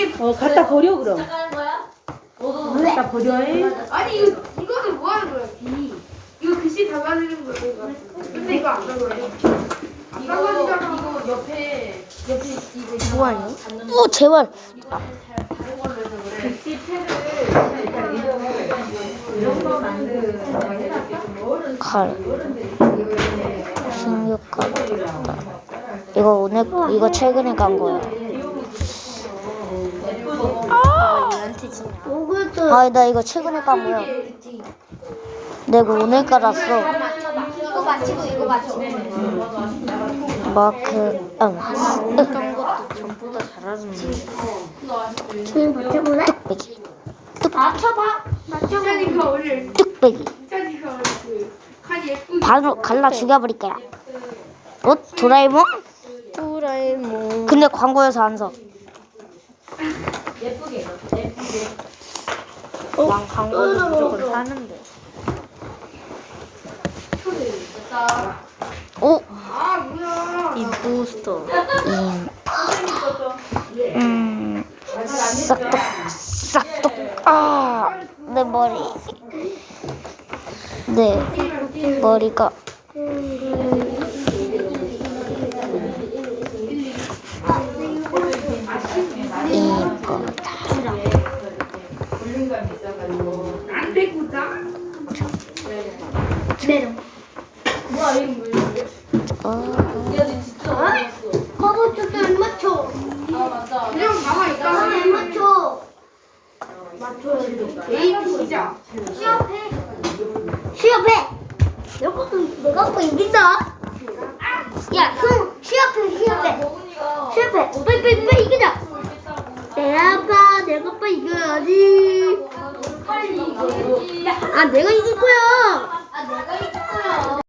이게 어 갖다 버려 그럼. 시작하는 거야? 갖다 버려. 아니 이거 이거는 뭐 하는 거야? 비. 이거 글씨 담아주는 거 이거. 근데 이거 안 담아요. 안 이거. 이거 옆에 옆에 이거 뭐? 닫는 오 제발. 이거는 잘 다른 걸로 해서 그래. 글씨 패를 일단 이런 거 만드는 거 해놨어. 칼. 신육칼. 이거 오늘 이거 최근에 간 거야. 아, 나 이거 최근에 간 거야. 내가 오늘 깔았어. 이거 맞히고 이거 맞히고 마크. 아, 어떤 것도 전부 다 잘하는 지금 맞춰볼래? 뚝배기. 맞춰봐 맞춰봐 뚝배기. 오늘 그칸 예쁘게. 바로 갈라 죽여버릴 거야. 어? 도라에몽? 도라에몽 근데 광고에서 안 서. 예쁘게 예쁘게. 난 광고는 무조건 사는데 됐다. 오! 아 뭐야. 이 부스터 음, 싹둑, 싹둑, 아, 내 머리. 네, 머리가. 이거다. 안 되구나. 뭐야 이거 뭐야? 어, 야, 너 진짜 어디였어? 커버 쪽도 안 맞춰 아 맞다. 그냥 가만 있다. 안 맞춰 개인 시작. 시합해 시합해 내가 또 내가 또 이긴다 야 그럼 시합해 시합해 버문이가 시합해 빨리 빨리 빨리 이기자 내가 내가 빨리 이거지. 아 내가 이길 거야 아 내가 이거